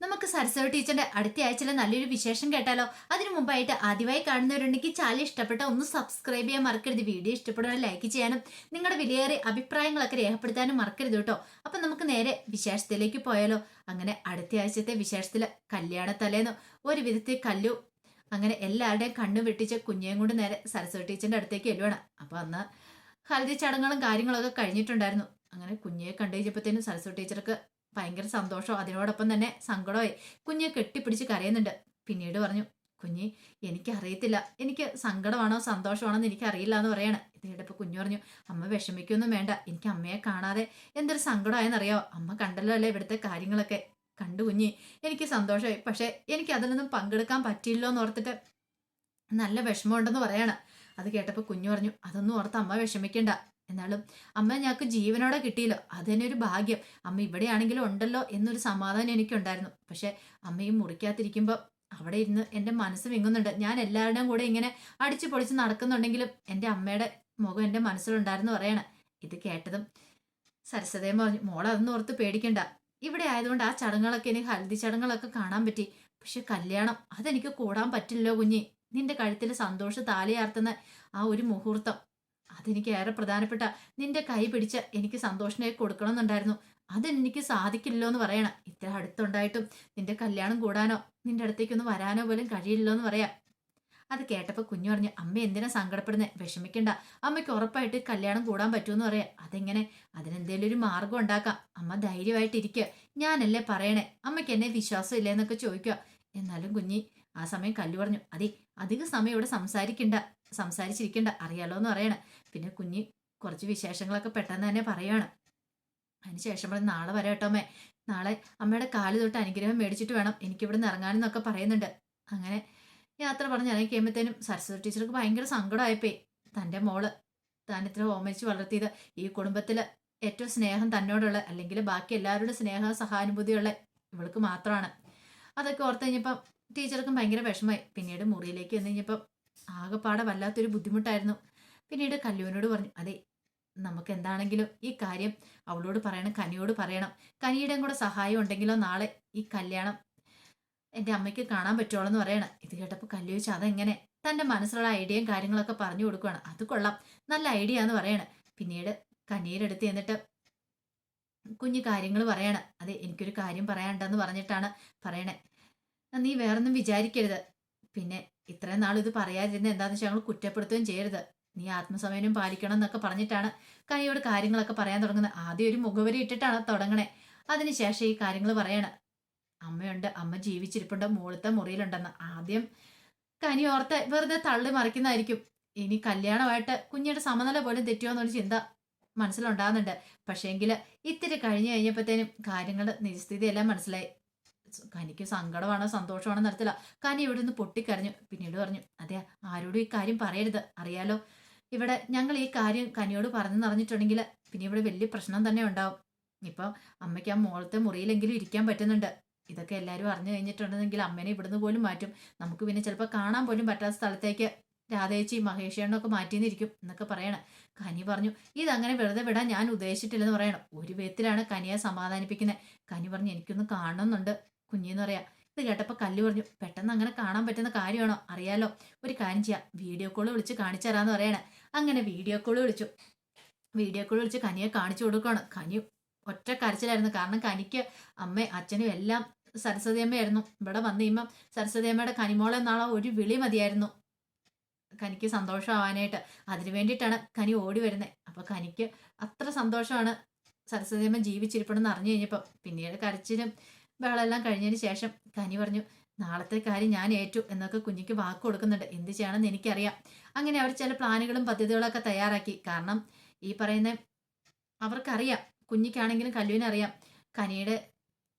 നമുക്ക് സരസ്വതി ടീച്ചറിന്റെ അടുത്ത ആഴ്ചയിലെ നല്ലൊരു വിശേഷം കേട്ടാലോ? അതിനു മുമ്പായിട്ട് ആദ്യമായി കാണുന്നവരുണ്ടെങ്കിൽ ചാനൽ ഇഷ്ടപ്പെട്ട ഒന്ന് സബ്സ്ക്രൈബ് ചെയ്യാൻ മറക്കരുത്. വീഡിയോ ഇഷ്ടപ്പെടുക ലൈക്ക് ചെയ്യാനും നിങ്ങളുടെ വിലയേറിയ അഭിപ്രായങ്ങളൊക്കെ രേഖപ്പെടുത്താനും മറക്കരുത് കേട്ടോ. അപ്പൊ നമുക്ക് നേരെ വിശേഷത്തിലേക്ക് പോയാലോ? അങ്ങനെ അടുത്ത ആഴ്ചത്തെ വിശേഷത്തിലെ കല്യാണ തലേന്ന് ഒരു വിധത്തിൽ കല്ലു അങ്ങനെ എല്ലാവരുടെയും കണ്ണു വെട്ടിച്ച് കുഞ്ഞേയും കൊണ്ട് നേരെ സരസ്വതി ടീച്ചറിന്റെ അടുത്തേക്ക് എല്ലുവാണ് അപ്പൊ അന്ന് ഹൽദി ചടങ്ങുകളും കാര്യങ്ങളൊക്കെ കഴിഞ്ഞിട്ടുണ്ടായിരുന്നു. അങ്ങനെ കുഞ്ഞിയെ കണ്ടു കഴിഞ്ഞപ്പോഴത്തേനും സരസ്വതി ടീച്ചർക്ക് ഭയങ്കര സന്തോഷം അതിനോടൊപ്പം തന്നെ സങ്കടമായി കുഞ്ഞെ കെട്ടിപ്പിടിച്ച് കരയുന്നുണ്ട്. പിന്നീട് പറഞ്ഞു കുഞ്ഞി എനിക്കറിയത്തില്ല. എനിക്ക് സങ്കടമാണോ സന്തോഷമാണോ എന്ന് എനിക്കറിയില്ല എന്ന് പറയാണ്. ഇത് കേട്ടപ്പോൾ കുഞ്ഞു പറഞ്ഞു അമ്മ വിഷമിക്കൊന്നും വേണ്ട. എനിക്ക് അമ്മയെ കാണാതെ എന്തൊരു സങ്കടമായെന്നറിയാമോ അമ്മ കണ്ടല്ലോ അല്ലേ ഇവിടുത്തെ കാര്യങ്ങളൊക്കെ? കണ്ടു കുഞ്ഞി. എനിക്ക് സന്തോഷമായി. പക്ഷേ എനിക്ക് അതിലൊന്നും പങ്കെടുക്കാൻ പറ്റിയില്ലോ എന്ന് ഓർത്തിട്ട് നല്ല വിഷമമുണ്ടെന്ന് പറയാണ്. അത് കേട്ടപ്പോൾ കുഞ്ഞു പറഞ്ഞു അതൊന്നും ഓർത്ത് അമ്മ വിഷമിക്കണ്ട. എന്നാലും അമ്മ ഞങ്ങൾക്ക് ജീവനോടെ കിട്ടിയല്ലോ. അത് തന്നെ ഒരു ഭാഗ്യം. അമ്മ ഇവിടെയാണെങ്കിലും ഉണ്ടല്ലോ എന്നൊരു സമാധാനം എനിക്കുണ്ടായിരുന്നു. പക്ഷെ അമ്മയും മുറിക്കാത്തിരിക്കുമ്പോൾ അവിടെ ഇരുന്ന് എന്റെ മനസ്സ് വിങ്ങുന്നുണ്ട്. ഞാൻ എല്ലാവരുടെയും കൂടെ ഇങ്ങനെ അടിച്ചു പൊളിച്ച് നടക്കുന്നുണ്ടെങ്കിലും എന്റെ അമ്മയുടെ മുഖം എന്റെ മനസ്സിലുണ്ടായിരുന്നു പറയണം. ഇത് കേട്ടതും സരസ്വതയും പറഞ്ഞു മോൾ അതൊന്നും ഓർത്ത് പേടിക്കണ്ട. ഇവിടെ ആയതുകൊണ്ട് ആ ചടങ്ങുകളൊക്കെ എനിക്ക് ഹൽദി ചടങ്ങുകളൊക്കെ കാണാൻ പറ്റി. പക്ഷെ കല്യാണം അതെനിക്ക് കൂടാൻ പറ്റില്ലല്ലോ കുഞ്ഞി. നിന്റെ കഴുത്തിൽ സന്തോഷം താലിയാർത്തുന്ന ആ ഒരു മുഹൂർത്തം അതെനിക്ക് ഏറെ പ്രധാനപ്പെട്ട നിന്റെ കൈ പിടിച്ച് എനിക്ക് സന്തോഷനെ കൊടുക്കണമെന്നുണ്ടായിരുന്നു. അതെനിക്ക് സാധിക്കില്ലോ എന്ന് പറയണം. ഇത്ര അടുത്തുണ്ടായിട്ടും നിന്റെ കല്യാണം കൂടാനോ നിന്റെ അടുത്തേക്കൊന്ന് വരാനോ പോലും കഴിയില്ലോ എന്ന് പറയാം. അത് കേട്ടപ്പോൾ കുഞ്ഞു പറഞ്ഞു അമ്മ എന്തിനാ സങ്കടപ്പെടുന്നത് വിഷമിക്കണ്ട. അമ്മയ്ക്ക് ഉറപ്പായിട്ട് കല്യാണം കൂടാൻ പറ്റുമെന്ന് പറയാം. അതെങ്ങനെ? അതിനെന്തേലും ഒരു മാർഗം ഉണ്ടാക്കാം. അമ്മ ധൈര്യമായിട്ടിരിക്കുക ഞാനല്ലേ പറയണേ? അമ്മയ്ക്ക് എന്നെ വിശ്വാസം ഇല്ലേന്നൊക്കെ ചോദിക്കുക. എന്നാലും കുഞ്ഞി ആ സമയം കല്ലു പറഞ്ഞു അതെ അധിക സമയം ഇവിടെ സംസാരിക്കണ്ട. സംസാരിച്ചിരിക്കണ്ട. അറിയാലോ എന്ന് പറയണേ. പിന്നെ കുഞ്ഞി കുറച്ച് വിശേഷങ്ങളൊക്കെ പെട്ടെന്ന് തന്നെ പറയുകയാണ് അതിനുശേഷം പറഞ്ഞു നാളെ വരാം കേട്ടോമേ നാളെ അമ്മയുടെ കാൽ തൊട്ട് അനുഗ്രഹം മേടിച്ചിട്ട് വേണം. എനിക്കിവിടെ നിന്ന് ഇറങ്ങാനെന്നൊക്കെ പറയുന്നുണ്ട്. അങ്ങനെ യാത്ര പറഞ്ഞ് ഇറങ്ങി കഴിയുമ്പോഴത്തേനും സരസ്വതി ടീച്ചർക്ക് ഭയങ്കര സങ്കടമായിപ്പോയി തന്റെ മോൾ താൻ ഇത്ര ഓമനിച്ച് വളർത്തിയത് ഈ കുടുംബത്തിൽ ഏറ്റവും സ്നേഹം തന്നോടുള്ള അല്ലെങ്കിൽ ബാക്കി എല്ലാവരുടെ സ്നേഹ സഹാനുഭൂതിയുള്ള ഇവൾക്ക് മാത്രമാണ്. അതൊക്കെ ഓർത്ത് കഴിഞ്ഞപ്പം ടീച്ചർക്കും ഭയങ്കര വിഷമമായി. പിന്നീട് മുറിയിലേക്ക് വന്നു കഴിഞ്ഞപ്പം ആകെപ്പാടെ വല്ലാത്തൊരു ബുദ്ധിമുട്ടായിരുന്നു. പിന്നീട് കല്ലുവിനോട് പറഞ്ഞു അതെ നമുക്ക് എന്താണെങ്കിലും ഈ കാര്യം അവളോട് പറയണം കനിയോട് പറയണം. കനിയുടെയും കൂടെ സഹായം ഉണ്ടെങ്കിലോ നാളെ ഈ കല്യാണം എന്റെ അമ്മയ്ക്ക് കാണാൻ പറ്റുള്ളൂ എന്ന് പറയണം. ഇത് കേട്ടപ്പോൾ കല്ലു ചോദിച്ചാൽ അതെങ്ങനെ? തന്റെ മനസ്സിലുള്ള ഐഡിയയും കാര്യങ്ങളൊക്കെ പറഞ്ഞു കൊടുക്കുകയാണ് അത് കൊള്ളാം നല്ല ഐഡിയ എന്ന് പറയണം. പിന്നീട് കനീരെടുത്ത് എന്നിട്ട് കുഞ്ഞു കാര്യങ്ങൾ പറയണം. അതെ എനിക്കൊരു കാര്യം പറയാനുണ്ടെന്ന് പറഞ്ഞിട്ടാണ് പറയണേ. നീ വേറൊന്നും വിചാരിക്കരുത്. പിന്നെ ഇത്രയും നാൾ ഇത് പറയാതിരുന്ന എന്താണെന്ന് വെച്ചാൽ ഞങ്ങൾ കുറ്റപ്പെടുത്തുകയും ചെയ്യരുത്. നീ ആത്മസമയനും പാലിക്കണം എന്നൊക്കെ പറഞ്ഞിട്ടാണ് കൈയോട് കാര്യങ്ങളൊക്കെ പറയാൻ തുടങ്ങുന്നത്. ആദ്യം ഒരു മുഖവരി ഇട്ടിട്ടാണ് തുടങ്ങണേ. അതിനുശേഷം ഈ കാര്യങ്ങൾ പറയണ. അമ്മയുണ്ട് അമ്മ ജീവിച്ചിരിപ്പുണ്ട് മുകളിലത്തെ മുറിയിലുണ്ടെന്ന്. ആദ്യം കനി ഓർത്ത് വെറുതെ തള്ളി മറിക്കുന്നതായിരിക്കും. ഇനി കല്യാണമായിട്ട് കുഞ്ഞിയുടെ സമനില പോലും തെറ്റുമോ എന്നൊരു ചിന്ത മനസ്സിലുണ്ടാകുന്നുണ്ട്. പക്ഷേങ്കിൽ ഇത്തിരി കഴിഞ്ഞു കഴിഞ്ഞപ്പോഴത്തേനും കാര്യങ്ങൾ നിജസ്ഥിതിയെല്ലാം മനസ്സിലായി. കനിക്ക് സങ്കടമാണോ സന്തോഷമാണോ നടത്തില്ല കനി ഇവിടെ നിന്ന് പൊട്ടിക്കരഞ്ഞു. പിന്നീട് പറഞ്ഞു അതെ ആരോടും ഈ കാര്യം പറയരുത്. അറിയാലോ ഇവിടെ ഞങ്ങൾ ഈ കാര്യം കനിയോട് പറഞ്ഞു അറിഞ്ഞിട്ടുണ്ടെങ്കിൽ പിന്നെ ഇവിടെ വലിയ പ്രശ്നം തന്നെ ഉണ്ടാവും. ഇപ്പൊ അമ്മയ്ക്ക് ആ മോളത്തെ മുറിയിലെങ്കിലും ഇരിക്കാൻ പറ്റുന്നുണ്ട്. ഇതൊക്കെ എല്ലാവരും അറിഞ്ഞു കഴിഞ്ഞിട്ടുണ്ടെങ്കിൽ അമ്മേനെ ഇവിടുന്ന് പോലും മാറ്റും. നമുക്ക് പിന്നെ ചിലപ്പോൾ കാണാൻ പോലും പറ്റാത്ത സ്ഥലത്തേക്ക് രാധേച്ചി മഹേഷേണ്ണൊക്കെ മാറ്റിന്നിരിക്കും എന്നൊക്കെ പറയണം. കനി പറഞ്ഞു ഇതങ്ങനെ വെറുതെ വിടാൻ ഞാൻ ഉദ്ദേശിച്ചിട്ടില്ലെന്ന് പറയണം. ഒരു വിധത്തിലാണ് കനിയെ സമാധാനിപ്പിക്കുന്നത് കനി പറഞ്ഞു എനിക്കൊന്ന് കാണണമെന്നുണ്ട് കുഞ്ഞിന്ന് പറയാം. ഇത് കേട്ടപ്പോൾ കല്ല് പറഞ്ഞു പെട്ടെന്ന് അങ്ങനെ കാണാൻ പറ്റുന്ന കാര്യമാണോ? അറിയാലോ. ഒരു കാര്യം ചെയ്യാം. വീഡിയോ കോൾ വിളിച്ച് കാണിച്ചു തരാമെന്ന് പറയണേ. അങ്ങനെ വീഡിയോ കോൾ വിളിച്ചു. വീഡിയോ കോൾ വിളിച്ച് കനിയെ കാണിച്ചു കൊടുക്കുകയാണ്. കനി ഒറ്റ കരച്ചിലായിരുന്നു. കാരണം കനിക്ക് അമ്മയും അച്ഛനും എല്ലാം സരസ്വതി അമ്മയായിരുന്നു. ഇവിടെ വന്നു കഴിയുമ്പം സരസ്വതി അമ്മയുടെ കനിമോളെ എന്നാളെ ഒരു വിളി മതിയായിരുന്നു. കനിക്ക് സന്തോഷമാവാനായിട്ട്. അതിനു വേണ്ടിയിട്ടാണ് കനി ഓടി വരുന്നത് അപ്പോൾ കനിക്ക് അത്ര സന്തോഷമാണ് സരസ്വതി അമ്മ ജീവിച്ചിരിപ്പണമെന്ന് അറിഞ്ഞു കഴിഞ്ഞപ്പോൾ പിന്നീട് കരച്ചിലും ബഹളമെല്ലാം കഴിഞ്ഞതിന് ശേഷം കനി പറഞ്ഞു നാളത്തെ കാര്യം ഞാൻ ഏറ്റു എന്നൊക്കെ കുഞ്ഞിക്ക് വാക്ക് കൊടുക്കുന്നുണ്ട്. എന്ത് ചെയ്യണമെന്ന് എനിക്കറിയാം. അങ്ങനെ അവർ ചില പ്ലാനുകളും പദ്ധതികളൊക്കെ തയ്യാറാക്കി. കാരണം ഈ പറയുന്ന അവർക്കറിയാം. കുഞ്ഞിക്കാണെങ്കിലും കല്ലുവിനറിയാം കനിയുടെ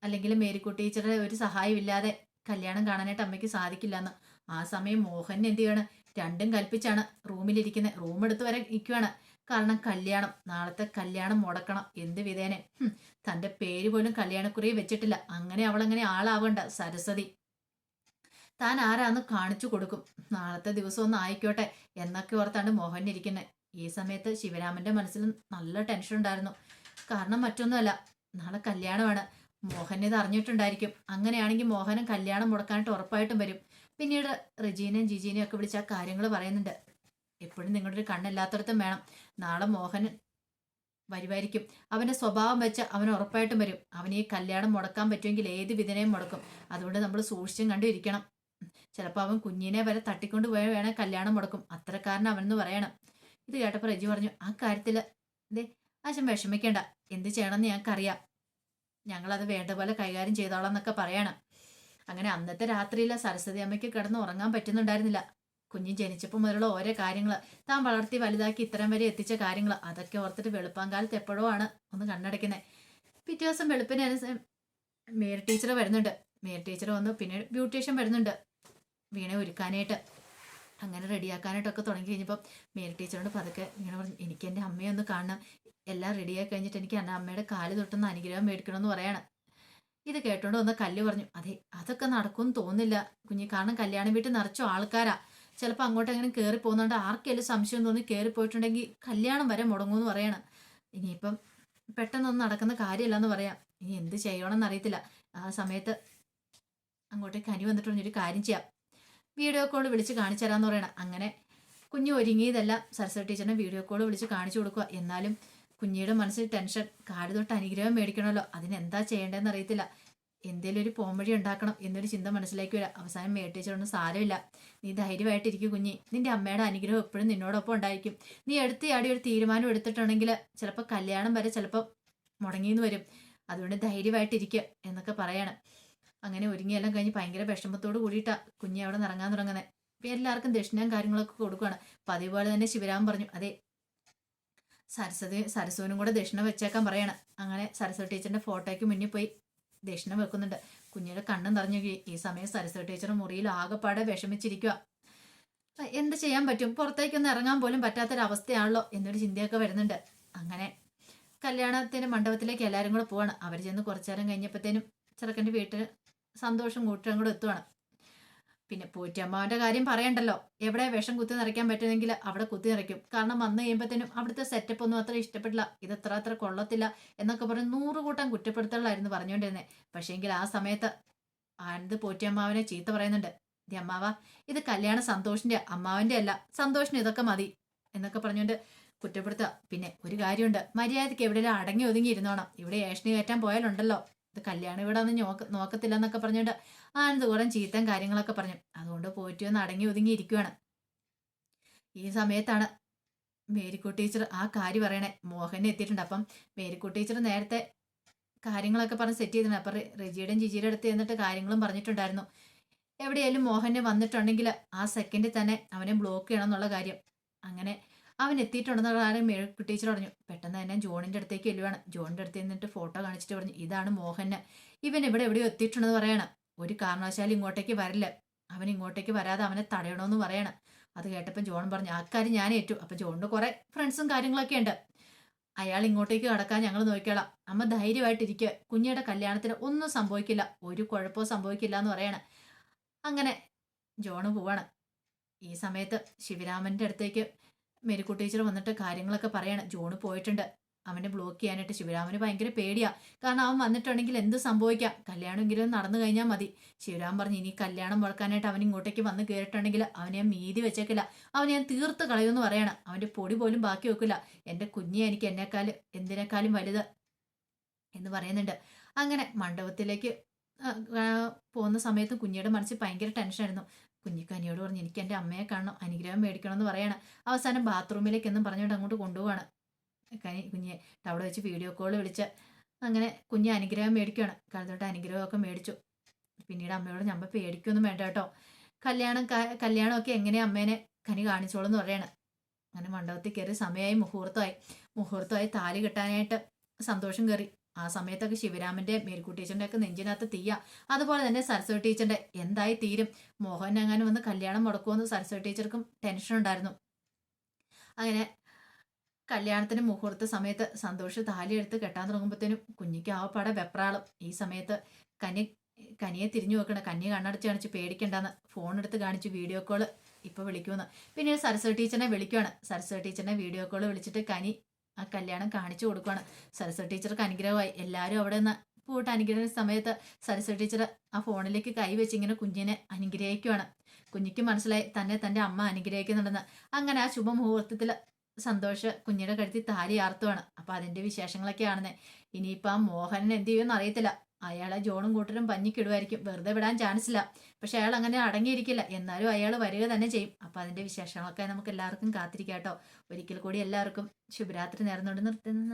അല്ലെങ്കിൽ മേരിക്കുട്ടി ടീച്ചറുടെ ഒരു സഹായമില്ലാതെ കല്യാണം കാണാനായിട്ട് അമ്മയ്ക്ക് സാധിക്കില്ല എന്ന് ആ സമയം മോഹൻ എന്ത് ചെയ്യാണ്? രണ്ടും കൽപ്പിച്ചാണ് റൂമിലിരിക്കുന്നത് റൂം എടുത്ത് വരെ ഇരിക്കുവാണ് കാരണം കല്യാണം. നാളത്തെ കല്യാണം മുടക്കണം. എന്ത് വിധേനെ? തന്റെ പേര് പോലും കല്യാണക്കുറി വെച്ചിട്ടില്ല. അങ്ങനെ അവൾ അങ്ങനെ ആളാവണ്ട. സരസ്വതി. താൻ ആരാന്ന് കാണിച്ചു കൊടുക്കും. നാളത്തെ ദിവസം ഒന്ന് ആയിക്കോട്ടെ. എന്നൊക്കെ ഓർത്താണ് മോഹൻ ഇരിക്കുന്നത് ഈ സമയത്ത് ശിവരാമന്റെ മനസ്സിൽ നല്ല ടെൻഷൻ ഉണ്ടായിരുന്നു. കാരണം മറ്റൊന്നുമല്ല. നാളെ കല്യാണമാണ്. മോഹൻ ഇത് അറിഞ്ഞിട്ടുണ്ടായിരിക്കും. അങ്ങനെയാണെങ്കിൽ മോഹനും കല്യാണം മുടക്കാനായിട്ട് ഉറപ്പായിട്ടും വരും. പിന്നീട് റിജീനയും ജിജീനയും ഒക്കെ വിളിച്ച് ആ കാര്യങ്ങൾ പറയുന്നുണ്ട്. എപ്പോഴും നിങ്ങളുടെ ഒരു കണ്ണില്ലാത്തടത്തും വേണം. നാളെ മോഹൻ വരുമായിരിക്കും അവന്റെ സ്വഭാവം വെച്ച് അവൻ ഉറപ്പായിട്ടും വരും. അവന് ഈ കല്യാണം മുടക്കാൻ പറ്റുമെങ്കിൽ ഏത് വിധനയും മുടക്കും. അതുകൊണ്ട് നമ്മൾ സൂക്ഷിച്ചും കണ്ടിരിക്കണം ചിലപ്പോൾ അവൻ കുഞ്ഞിനെ വരെ തട്ടിക്കൊണ്ട് പോയ വേണേൽ കല്യാണം മുടക്കും. അത്രക്കാരൻ അവനെന്ന് പറയണം. ഇത് കേട്ടപ്പോൾ റെജി പറഞ്ഞു ആ കാര്യത്തിൽ ദേ ആശം വിഷമിക്കേണ്ട. എന്ത് ചെയ്യണമെന്ന് ഞങ്ങൾക്കറിയാം. ഞങ്ങളത് വേണ്ട പോലെ കൈകാര്യം ചെയ്തോളാം എന്നൊക്കെ പറയണം. അങ്ങനെ അന്നത്തെ രാത്രിയിൽ സരസ്വതി അമ്മയ്ക്ക് കിടന്ന് ഉറങ്ങാൻ പറ്റുന്നുണ്ടായിരുന്നില്ല. കുഞ്ഞ് ജനിച്ചപ്പോൾ മുതലുള്ള ഓരോ കാര്യങ്ങൾ താൻ വളർത്തി വലുതാക്കി ഇത്തരം വരെ എത്തിച്ച കാര്യങ്ങൾ അതൊക്കെ ഓർത്തിട്ട് വെളുപ്പാങ്കാലത്ത് എപ്പോഴോ ആണ് ഒന്ന് കണ്ണടയ്ക്കുന്നത് പിറ്റേ ദിവസം വെളുപ്പിന് മേരി ടീച്ചർ വരുന്നുണ്ട്. മേരി ടീച്ചർ വന്നു. പിന്നെ ബ്യൂട്ടീഷ്യൻ വരുന്നുണ്ട്. വീണെ ഒരുക്കാനായിട്ട്. അങ്ങനെ റെഡിയാക്കാനായിട്ടൊക്കെ തുടങ്ങി കഴിഞ്ഞപ്പം മേരി ടീച്ചറോട് പതുക്കെ ഇങ്ങനെ പറഞ്ഞു എനിക്ക് എന്റെ അമ്മയെ ഒന്ന് കാണണം. എല്ലാം റെഡിയാക്കി കഴിഞ്ഞിട്ട് എനിക്ക് എന്റെ അമ്മയുടെ കാൽ തൊട്ടൊന്ന് അനുഗ്രഹം മേടിക്കണമെന്ന് പറയാണ്. ഇത് കേട്ടോണ്ട് വന്ന കല്ല് പറഞ്ഞു അതെ അതൊക്കെ നടക്കുമെന്ന് തോന്നില്ല കുഞ്ഞി കാരണം കല്യാണം വീട്ടിൽ നിറച്ചു ആൾക്കാരാ. ചിലപ്പോൾ അങ്ങോട്ട് എങ്ങനെ കയറി പോകുന്നുണ്ട് ആർക്കെങ്കിലും സംശയം തോന്നി കയറി പോയിട്ടുണ്ടെങ്കിൽ കല്യാണം വരെ മുടങ്ങുമെന്ന് പറയണം. ഇനിയിപ്പം പെട്ടെന്നൊന്നും നടക്കുന്ന കാര്യമല്ല എന്ന് പറയാം. ഇനി എന്ത് ചെയ്യണമെന്ന് അറിയത്തില്ല. ആ സമയത്ത് അങ്ങോട്ടേക്ക് കനി വന്നിട്ടുണ്ടെങ്കിൽ ഒരു കാര്യം ചെയ്യാം. വീഡിയോ കോൾ വിളിച്ച് കാണിച്ചു തരാമെന്ന് പറയണം. അങ്ങനെ കുഞ്ഞു ഒരുങ്ങിയതെല്ലാം സരസ്വതി ടീച്ചറിനെ വീഡിയോ കോൾ വിളിച്ച് കാണിച്ചു കൊടുക്കുക. എന്നാലും കുഞ്ഞിയുടെ മനസ്സിൽ ടെൻഷൻ കാട് തൊട്ട് അനുഗ്രഹം മേടിക്കണമല്ലോ. അതിനെന്താ ചെയ്യേണ്ടതെന്ന് അറിയത്തില്ല. എന്തേലും ഒരു പോംവഴി ഉണ്ടാക്കണം എന്നൊരു ചിന്ത മനസ്സിലേക്ക് വരാം. അവസാനം മേ സാരമില്ല. നീ ധൈര്യമായിട്ടിരിക്കും കുഞ്ഞി. നിന്റെ അമ്മയുടെ അനുഗ്രഹം എപ്പോഴും നിന്നോടൊപ്പം ഉണ്ടായിരിക്കും. നീ എടുത്ത് ആടി ഒരു തീരുമാനം എടുത്തിട്ടുണ്ടെങ്കിൽ ചിലപ്പോൾ കല്യാണം വരെ ചിലപ്പോൾ മുടങ്ങിയെന്ന് വരും. അതുകൊണ്ട് ധൈര്യമായിട്ടിരിക്കുക എന്നൊക്കെ പറയണം. അങ്ങനെ ഒരുങ്ങിയെല്ലാം കഴിഞ്ഞ് ഭയങ്കര വിഷമത്തോട് കൂടിയിട്ടാ കുഞ്ഞി അവിടെ നിന്ന് ഇറങ്ങാൻ തുടങ്ങുന്നത് ഇപ്പം എല്ലാവർക്കും ദക്ഷിണയും കാര്യങ്ങളൊക്കെ കൊടുക്കുകയാണ് പതിവ് തന്നെ ശിവരാമൻ പറഞ്ഞു അതെ സരസ്വതി സരസ്വനും കൂടെ ദക്ഷിണ വെച്ചേക്കാൻ പറയണം. അങ്ങനെ സരസ്വതി ടീച്ചറിന്റെ ഫോട്ടോയ്ക്ക് മുന്നിൽ പോയി ദക്ഷിണ വെക്കുന്നുണ്ട്. കുഞ്ഞിയുടെ കണ്ണും നിറഞ്ഞു ഈ സമയം സരസ്വതി ടീച്ചർ മുറിയിൽ ആകെപ്പാടെ വിഷമിച്ചിരിക്കുക എന്ത് ചെയ്യാൻ പറ്റും? പുറത്തേക്കൊന്നും ഇറങ്ങാൻ പോലും പറ്റാത്തൊരവസ്ഥയാണല്ലോ എന്നൊരു ചിന്തയൊക്കെ വരുന്നുണ്ട്. അങ്ങനെ കല്യാണത്തിന് മണ്ഡപത്തിലേക്ക് എല്ലാവരും കൂടെ പോവാണ്. അവർ ചെന്ന് കുറച്ചു നേരം കഴിഞ്ഞപ്പോഴത്തേനും ചെറുക്കന്റെ വീട്ടിൽ സന്തോഷം കൂട്ടുകാരും കൂടെ എത്തുവാണ്. പിന്നെ പൂറ്റമ്മാവന്റെ കാര്യം പറയണ്ടല്ലോ. എവിടെ വിഷം കുത്തി നിറയ്ക്കാൻ പറ്റുമെങ്കിൽ അവിടെ കുത്തി നിറയ്ക്കും. കാരണം വന്നു കഴിയുമ്പോഴത്തേനും അവിടുത്തെ സെറ്റപ്പ് ഒന്നും അത്ര ഇഷ്ടപ്പെട്ടില്ല ഇത് അത്ര അത്ര കൊള്ളത്തില്ല എന്നൊക്കെ പറഞ്ഞ് നൂറ് കൂട്ടം കുറ്റപ്പെടുത്തലായിരുന്നു പറഞ്ഞുകൊണ്ടിരുന്നത് പക്ഷേങ്കിൽ ആ സമയത്ത് ആനന്ദ് പോറ്റിയമ്മാവനെ ചീത്ത പറയുന്നുണ്ട്. ദേ അമ്മാവ ഇത് കല്യാണ സന്തോഷിന്റെ അമ്മാവന്റെ അല്ല സന്തോഷിന് ഇതൊക്കെ മതി എന്നൊക്കെ പറഞ്ഞുകൊണ്ട് കുറ്റപ്പെടുത്തുക. പിന്നെ ഒരു കാര്യമുണ്ട് മര്യാദയ്ക്ക് എവിടെയെങ്കിലും അടങ്ങി ഒതുങ്ങി ഇരുന്നോണം. ഇവിടെ ഏഷണി കയറ്റാൻ പോയാലുണ്ടല്ലോ. ഇത് കല്യാണ ഒന്നും നോക്ക നോക്കത്തില്ല എന്നൊക്കെ പറഞ്ഞുകൊണ്ട് ആനന്ദ് കുറെ ചീത്ത കാര്യങ്ങളൊക്കെ പറഞ്ഞു. അതുകൊണ്ട് പോറ്റി ഒന്ന് അടങ്ങി ഒതുങ്ങി ഇരിക്കുവാണ്. ഈ സമയത്താണ് മേരിക്കു ടീച്ചർ ആ കാര്യം പറയണേ. മോഹനെ എത്തിയിട്ടുണ്ട്. അപ്പം മേരിക്കു ടീച്ചർ നേരത്തെ കാര്യങ്ങളൊക്കെ പറഞ്ഞ് സെറ്റ് ചെയ്തിട്ടുണ്ട്. അപ്പം റെജിയുടെയും ജിജിയുടെ അടുത്ത് ചെന്നിട്ട് കാര്യങ്ങളും പറഞ്ഞിട്ടുണ്ടായിരുന്നു. എവിടെയായാലും മോഹനെ വന്നിട്ടുണ്ടെങ്കിൽ ആ സെക്കൻഡിൽ തന്നെ അവനെ ബ്ലോക്ക് ചെയ്യണം എന്നുള്ള കാര്യം. അങ്ങനെ അവൻ എത്തിയിട്ടുണ്ടെന്നുള്ള കാര്യം മേരിക്കു ടീച്ചർ പറഞ്ഞു. പെട്ടെന്ന് തന്നെ ജോണിന്റെ അടുത്തേക്ക് എല്ലുവാണ്. ജോണിന്റെ അടുത്ത് നിന്നിട്ട് ഫോട്ടോ കാണിച്ചിട്ട് പറഞ്ഞു ഇതാണ് മോഹന്. ഇവൻ ഇവിടെ എവിടെയോ എത്തിയിട്ടുണ്ടെന്ന് പറയണം. ഒരു കാരണവശാലും ഇങ്ങോട്ടേക്ക് വരില്ല. അവൻ ഇങ്ങോട്ടേക്ക് വരാതെ അവനെ തടയണമെന്ന് പറയണം. അത് കേട്ടപ്പോൾ ജോൺ പറഞ്ഞു ആ കാര്യം ഞാൻ ഏറ്റു. അപ്പോൾ ജോണിന്റെ കുറേ ഫ്രണ്ട്സും കാര്യങ്ങളൊക്കെ ഉണ്ട്. അയാൾ ഇങ്ങോട്ടേക്ക് കടക്കാൻ ഞങ്ങൾ നോക്കിക്കോളാം. അമ്മ ധൈര്യമായിട്ടിരിക്കുക കുഞ്ഞിയുടെ കല്യാണത്തിന് ഒന്നും സംഭവിക്കില്ല. ഒരു കുഴപ്പവും സംഭവിക്കില്ല എന്ന് പറയണം. അങ്ങനെ ജോണ് പോവാണ്. ഈ സമയത്ത് ശിവരാമന്റെ അടുത്തേക്ക് മെരിക്കു ടീച്ചർ വന്നിട്ട് കാര്യങ്ങളൊക്കെ പറയണം. ജോണ് പോയിട്ടുണ്ട്. അവനെ ബ്ലോക്ക് ചെയ്യാനായിട്ട് ശിവരാമന് ഭയങ്കര പേടിയാ. കാരണം അവൻ വന്നിട്ടുണ്ടെങ്കിൽ എന്ത് സംഭവിക്കാം? കല്യാണം എങ്കിലും നടന്നു കഴിഞ്ഞാൽ മതി. ശിവരാമൻ പറഞ്ഞു ഇനി കല്യാണം മുടക്കാനായിട്ട് അവൻ ഇങ്ങോട്ടേക്ക് വന്ന് കയറിയിട്ടുണ്ടെങ്കിൽ അവനെ ഞാൻ മീതി വെച്ചേക്കില്ല. അവനെ ഞാൻ തീർത്ത് കളയുമെന്ന് പറയണം. അവന്റെ പൊടി പോലും ബാക്കി വെക്കില്ല. എന്റെ കുഞ്ഞെ എനിക്ക് എന്നെക്കാളും എന്തിനേക്കാളും വലുത്. എന്ന് പറയുന്നുണ്ട്. അങ്ങനെ മണ്ഡപത്തിലേക്ക് പോകുന്ന സമയത്ത് കുഞ്ഞിയുടെ മനസ്സിൽ ഭയങ്കര ടെൻഷനായിരുന്നു കുഞ്ഞിക്ക് പറഞ്ഞ് എനിക്ക് എന്റെ അമ്മയെ കാണണം അനുഗ്രഹം മേടിക്കണം എന്ന് പറയണം. അവസാനം ബാത്റൂമിലേക്ക് എന്നും പറഞ്ഞുകൊണ്ട് അങ്ങോട്ട് കൊണ്ടുപോവാണ്. കനി കുഞ്ഞെ അവിടെ വെച്ച് വീഡിയോ കോൾ വിളിച്ച് അങ്ങനെ കുഞ്ഞ് അനുഗ്രഹം മേടിക്കുകയാണ് കാലത്തോട്ട് അനുഗ്രഹമൊക്കെ മേടിച്ചു. പിന്നീട് അമ്മയോട് ഞമ്മ പേടിക്കൊന്നും വേണ്ട കേട്ടോ. കല്യാണം കല്യാണമൊക്കെ എങ്ങനെയാ അമ്മേനെ കനി കാണിച്ചോളൂ എന്ന് പറയാണ്. അങ്ങനെ മണ്ഡപത്തിൽ കയറി സമയമായി മുഹൂർത്തമായി. മുഹൂർത്തമായി താലി കിട്ടാനായിട്ട് സന്തോഷം കയറി. ആ സമയത്തൊക്കെ ശിവരാമന്റെ മേൽക്കൂട്ട് ടീച്ചറിന്റെ ഒക്കെ നെഞ്ചിനകത്ത് തീയ. അതുപോലെ തന്നെ സരസ്വതി ടീച്ചറിന്റെ എന്തായി തീരും? മോഹൻ എങ്ങാനും വന്ന് കല്യാണം മുടക്കുമെന്ന് സരസ്വതി ടീച്ചർക്കും ടെൻഷൻ ഉണ്ടായിരുന്നു. അങ്ങനെ കല്യാണത്തിന് മുഹൂർത്ത സമയത്ത് സന്തോഷ് താലി എടുത്ത് കെട്ടാൻ തുടങ്ങുമ്പോഴത്തേനും കുഞ്ഞിക്ക് ആവപ്പാടെ വെപ്രാളും. ഈ സമയത്ത് കനി കനിയെ തിരിഞ്ഞു നോക്കണ. കന്നി കണ്ണടച്ച് കാണിച്ച് പേടിക്കണ്ടെന്ന് ഫോൺ എടുത്ത് കാണിച്ച് വീഡിയോ കോൾ ഇപ്പൊ വിളിക്കുമെന്ന് പിന്നീട് സരസ്വതി ടീച്ചറിനെ വിളിക്കുവാണ്. സരസ്വതി ടീച്ചറിനെ വീഡിയോ കോൾ വിളിച്ചിട്ട് കനി ആ കല്യാണം കാണിച്ചു കൊടുക്കുവാണ്. സരസ്വതി ടീച്ചർക്ക് അനുഗ്രഹമായി. എല്ലാവരും അവിടെ നിന്ന് പൂട്ട് അനുഗ്രഹിക്കുന്ന സമയത്ത് സരസ്വതി ടീച്ചർ ആ ഫോണിലേക്ക് കൈവച്ച് ഇങ്ങനെ കുഞ്ഞിനെ അനുഗ്രഹിക്കുവാണ്. കുഞ്ഞിക്ക് മനസ്സിലായി തന്നെ തന്റെ അമ്മ അനുഗ്രഹിക്കുന്നുണ്ടെന്ന്. അങ്ങനെ ആ ശുഭമുഹൂർത്തത്തിൽ സന്തോഷ് കുഞ്ഞിയുടെ കഴുത്തി താലി ആർത്തുവാണ്. അപ്പോൾ അതിന്റെ വിശേഷങ്ങളൊക്കെ ആണെന്നേ ഇനിയിപ്പോ ആ മോഹനൻ എന്ത് ചെയ്യുമെന്ന് അറിയത്തില്ല. അയാളെ ജോണും കൂട്ടരും പഞ്ഞിക്കിടുമായിരിക്കും വെറുതെ വിടാൻ ചാൻസ് ഇല്ല പക്ഷെ അയാൾ അങ്ങനെ അടങ്ങിയിരിക്കില്ല. എന്നാലും അയാൾ വരിക തന്നെ ചെയ്യും. അപ്പൊ അതിന്റെ വിശേഷങ്ങളൊക്കെ നമുക്ക് എല്ലാവർക്കും കാത്തിരിക്കാം കേട്ടോ. ഒരിക്കൽ കൂടി എല്ലാവർക്കും ശുഭരാത്രി നേർന്നുകൊണ്ട് നിർത്തുന്നു.